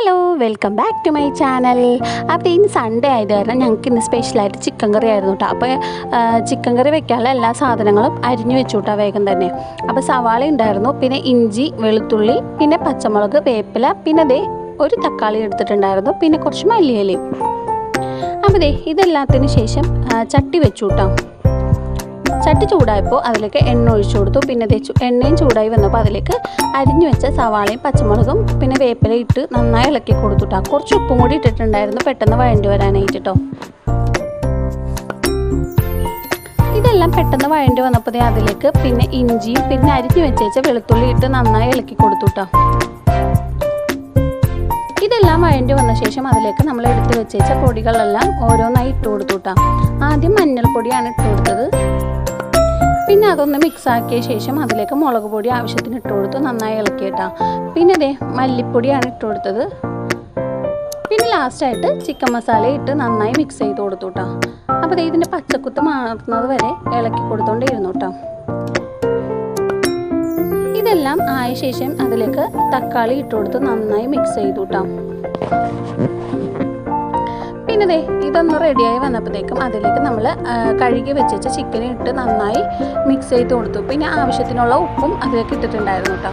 Hello welcome back to my channel. അപ്പോൾ ഇന്ന് Sunday ആയത് കാരണം ഞങ്ങൾക്ക് ഇന്ന് സ്പെഷ്യലായിട്ട് ചിക്കൻ കറി ആയിരുന്നു കേട്ടോ അപ്പോൾ ചിക്കൻ കറി വെക്കാനുള്ള എല്ലാ സാധനങ്ങളും അരിഞ്ഞു വെച്ചു കേട്ടോ വേഗം തന്നെ. അപ്പോൾ സവാള ഉണ്ടായിരുന്നു പിന്നെ ഇഞ്ചി വെളുത്തുള്ളി പിന്നെ പച്ചമുളക് വേപ്പില പിന്നെ ദേ ഒരു തക്കാളി എടുത്തിട്ടുണ്ടായിരുന്നു പിന്നെ കുറച്ച് മല്ലിയിലയും. അപ്പോൾ ദേ ഇതെല്ലാത്തിന് ശേഷം ചട്ടി വെച്ചു കേട്ടോ ചട്ടി ചൂടായപ്പോൾ അതിലേക്ക് എണ്ണ ഒഴിച്ചു കൊടുത്തു. പിന്നെ തേച്ചു എണ്ണയും ചൂടായി വന്നപ്പോൾ അതിലേക്ക് അരിഞ്ഞു വെച്ച സവാളയും പച്ചമുളകും പിന്നെ വേപ്പില ഇട്ട് നന്നായി ഇളക്കി കൊടുത്തുട്ടാ. കുറച്ച് ഉപ്പും കൂടി ഇട്ടിട്ടുണ്ടായിരുന്നു. പെട്ടെന്ന് വഴണ്ടി വരാനായിട്ട് കേട്ടോ ഇതെല്ലാം പെട്ടെന്ന് വഴണ്ടി വന്നപ്പോൾ അതിലേക്ക് പിന്നെ ഇഞ്ചിയും പിന്നെ അരിഞ്ഞു വെച്ചേച്ച വെളുത്തുള്ളി ഇട്ട് നന്നായി ഇളക്കി കൊടുത്തുട്ടാ. ഇതെല്ലാം വഴണ്ടി വന്ന ശേഷം അതിലേക്ക് നമ്മൾ എടുത്ത് വെച്ചേച്ച പൊടികളെല്ലാം ഓരോന്നായി ഇട്ട് കൊടുത്തുട്ടാ. ആദ്യം മഞ്ഞൾപ്പൊടിയാണ് ഇട്ട് കൊടുത്തത്. പിന്നെ അതൊന്ന് മിക്സ് ആക്കിയ ശേഷം അതിലേക്ക് മുളക് പൊടി ആവശ്യത്തിന് ഇട്ട് കൊടുത്ത് നന്നായി ഇളക്കിയിട്ടാ പിന്നെ ദേ മല്ലിപ്പൊടിയാണ് ഇട്ട് കൊടുത്തത്. പിന്നെ ലാസ്റ്റായിട്ട് ചിക്കൻ മസാല ഇട്ട് നന്നായി മിക്സ് ചെയ്ത് കൊടുത്തു കേട്ടോ. അപ്പോൾ ദേ ഇതിന്റെ പച്ചക്കുത്ത് മാറുന്നത് വരെ ഇളക്കി കൊടുത്തോണ്ടിരുന്നു കേട്ടോ. ഇതെല്ലാം ആയ ശേഷം അതിലേക്ക് തക്കാളി ഇട്ട് കൊടുത്ത് നന്നായി മിക്സ് ചെയ്തു കേട്ടോ. പിന്നെ ദേ ഇതൊന്ന് റെഡിയായി വന്നപ്പോഴത്തേക്കും അതിലേക്ക് നമ്മൾ കഴുകി വെച്ച ചിക്കൻ ഇട്ട് നന്നായി മിക്സ് ചെയ്ത് കൊടുത്തു. പിന്നെ ആവശ്യത്തിനുള്ള ഉപ്പും അതിലേക്ക് ഇട്ടിട്ടുണ്ടായിരുന്നു കേട്ടോ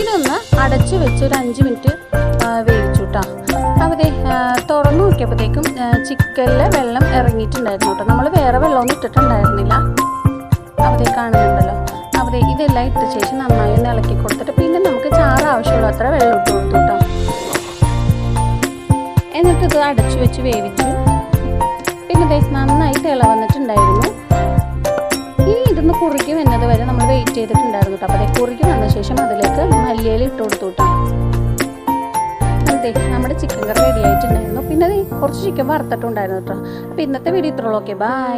ഇതൊന്ന് അടച്ചു വെച്ച് ഒരു അഞ്ച് മിനിറ്റ് വേവിച്ചു കേട്ടോ അപ്പോൾ തുറന്നു നോക്കിയപ്പോഴത്തേക്കും ചിക്കനിലെ വെള്ളം ഇറങ്ങിയിട്ടുണ്ടായിരുന്നു കേട്ടോ നമ്മൾ വേറെ വെള്ളമൊന്നും ഇട്ടിട്ടുണ്ടായിരുന്നില്ല. അവിടെ കാണുന്നുണ്ടല്ലോ. അവിടെ ഇതെല്ലാം ഇട്ട ശേഷം നന്നായി ഒന്ന് ഇളക്കി കൊടുത്തിട്ട് പിന്നെ നമുക്ക് ചാറ് ആവശ്യമുള്ള അത്ര വെള്ളം ഇട്ട്. കൊടുത്തു കേട്ടോ എന്നിട്ട് ഇത് അടച്ചു വെച്ച് വേവിച്ചു. പിന്നെ ദേ നന്നായി തിള വന്നിട്ടുണ്ടായിരുന്നു. ഇനി ഇതൊന്ന് കുറിക്കും വന്നത് വരെ നമ്മൾ വെയിറ്റ് ചെയ്തിട്ടുണ്ടായിരുന്നു കേട്ടോ. അപ്പോൾ അതേ കുറുകി വന്ന ശേഷം അതിലേക്ക് മല്ലിയില ഇട്ട് കൊടുത്തു കേട്ടോ. നമ്മുടെ ചിക്കൻ കറി റെഡി ആയിട്ടുണ്ടായിരുന്നു. പിന്നെ കുറച്ച് ചിക്കൻ വറുത്തിട്ടുണ്ടായിരുന്നു കേട്ടോ. അപ്പോൾ ഇന്നത്തെ വീഡിയോ ഇത്രയുള്ളൂ ഓക്കെ ബൈ